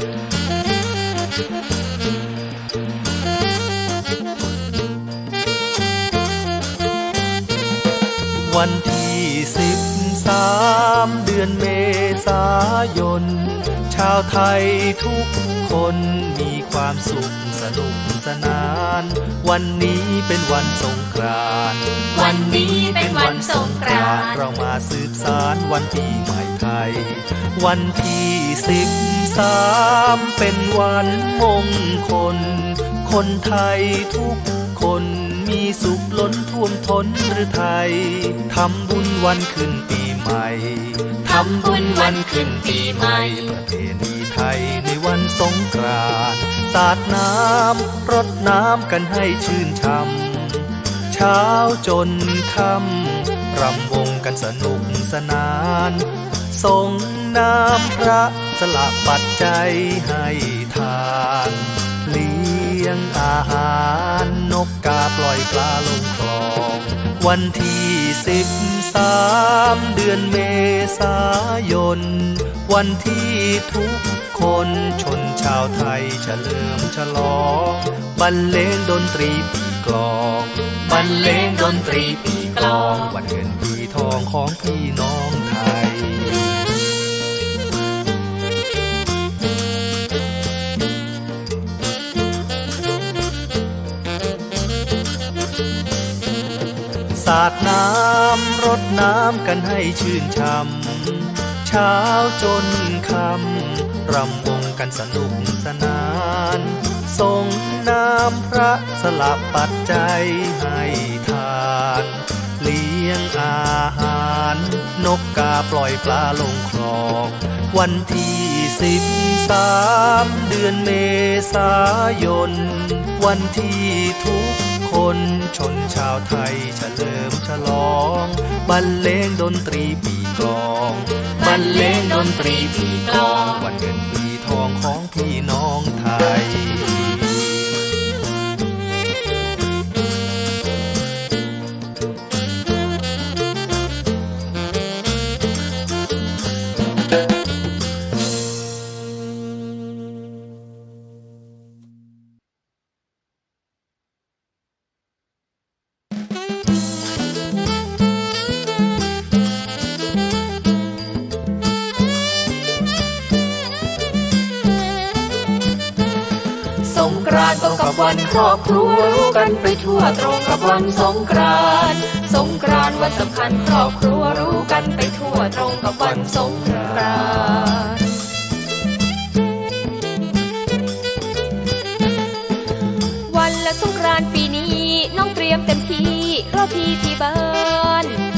วันที่สิบ สามเดือนเมษายน ชาวไทยทุกคนมีความสุขสนุกสนาน วันนี้เป็นวันสงกรานต์วันนี้เป็นวันสงกรานต์เรามาสืบสารวันปีใหม่ไทย วันที่สิบสามเป็นวันมงคล คนไทยทุกคน มีสุขล้นท่วมท้นหรือไทย ทำบุญวันขึ้นปีใหม่ ทำบุญวันขึ้นปีใหม่ ประเพณีไทยในวันสงกรานต์สาดน้ำรดน้ำกันให้ชื่นช่ำเช้าจนค่ำรำวงกันสนุกสนานส่งน้ำพระสละปัจจัยให้ทาน ปลาลงคลอง วันที่สิบสามเดือนเมษายน วันที่ทุกคนชนชาวไทยเฉลิมฉลองบรรเลงดนตรีปีกลองบรรเลงดนตรีปีกลอง วันเงินปีทองของพี่น้องไทยาดน้ำรดน้ำกันให้ชื่นช่ำเช้าจนค่ำรำวงกันสนุกสนานส่งน้ำพระสลับปัจจัยให้ทาน เลี้ยงอาหาร นกกาปล่อยปลาลงคลอง วันที่สิบสามเดือนเมษายน วันที่ทุก คนชนชาวไทยเฉลิมฉลอง บรรเลงดนตรีปีกลอง บรรเลงดนตรีปีกลอง วันเงินปีทองของพี่น้องไทย สงกรานต์ตรงกับวันครอบครัวรู้กันไปทั่วตรงกับวันสงกรานต์สงกรานต์วันสำคัญครอบครัวรู้กันไปทั่วตรงกับวันสงกรานต์วันและสงกรานต์ปีนี้น้องเตรียมเต็มที่รอพี่ที่บ้าน